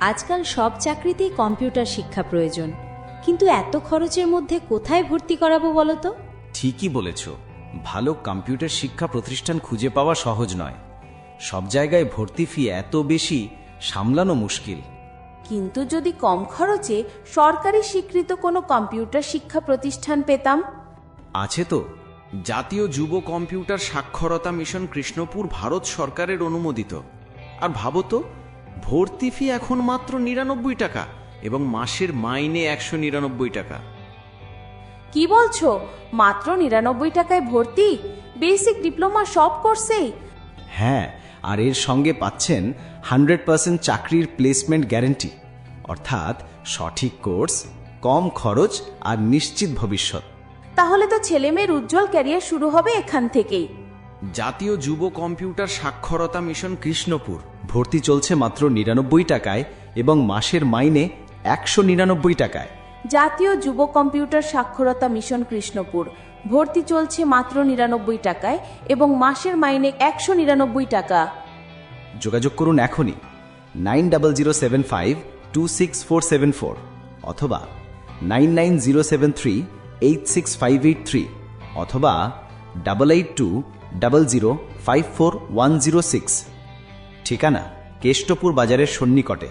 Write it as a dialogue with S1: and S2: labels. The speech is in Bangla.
S1: আজকাল সব চাকরিতেই কম্পিউটার শিক্ষা প্রয়োজন। কিন্তু এত খরচের মধ্যে কোথায় ভর্তি করাবো বলো তো
S2: ঠিকই বলেছ। ভালো কম্পিউটার শিক্ষা প্রতিষ্ঠান খুঁজে পাওয়া সহজ নয়। সব জায়গায় ভর্তি ফি এত বেশি সামলানো মুশকিল।
S3: কিন্তু যদি কম খরচে সরকারি স্বীকৃত কোনো কম্পিউটার শিক্ষা প্রতিষ্ঠান পেতাম?
S2: আছে তো। জাতীয় যুব কম্পিউটার সাক্ষরতা মিশন কৃষ্ণপুর ভারত সরকারের অনুমোদিত। আর ভাবো তো ভর্তি ফি এখন মাত্র নিরানব্বই টাকা এবং মাসের মাইনে একশো নিরানব্বই টাকা।
S3: কি বলছো? মাত্র নিরানব্বই টাকায় ভর্তি? বেসিক ডিপ্লোমা সব কোর্সেই
S2: হ্যাঁ আর এর সঙ্গে পাচ্ছেন হান্ড্রেড পার্সেন্ট চাকরির প্লেসমেন্ট গ্যারেন্টি। অর্থাৎ সঠিক কোর্স কম খরচ আর নিশ্চিত ভবিষ্যৎ।
S3: তাহলে তো ছেলে মেয়ের উজ্জ্বল ক্যারিয়ার শুরু হবে এখান থেকেই।
S2: জাতীয় যুব কম্পিউটার সাক্ষরতা মিশন কৃষ্ণপুর। ভর্তি চলছে মাত্র নিরানব্বই টাকায় এবং মাসের মাইনে একশো নিরানব্বই টাকায়।
S3: জাতীয় যুব কম্পিউটার সাক্ষরতা মিশন কৃষ্ণপুর। ভর্তি চলছে মাত্র নিরানব্বই টাকায় এবং মাসের মাইনে একশো নিরানব্বই টাকা।
S2: যোগাযোগ করুন এখনই nine double zero seven five two six four seven four অথবা nine nine zero seven three eight six five eight three অথবা double eight two double zero five four one zero six ঠিকানা কেষ্টপুর বাজারের সন্নিকটে।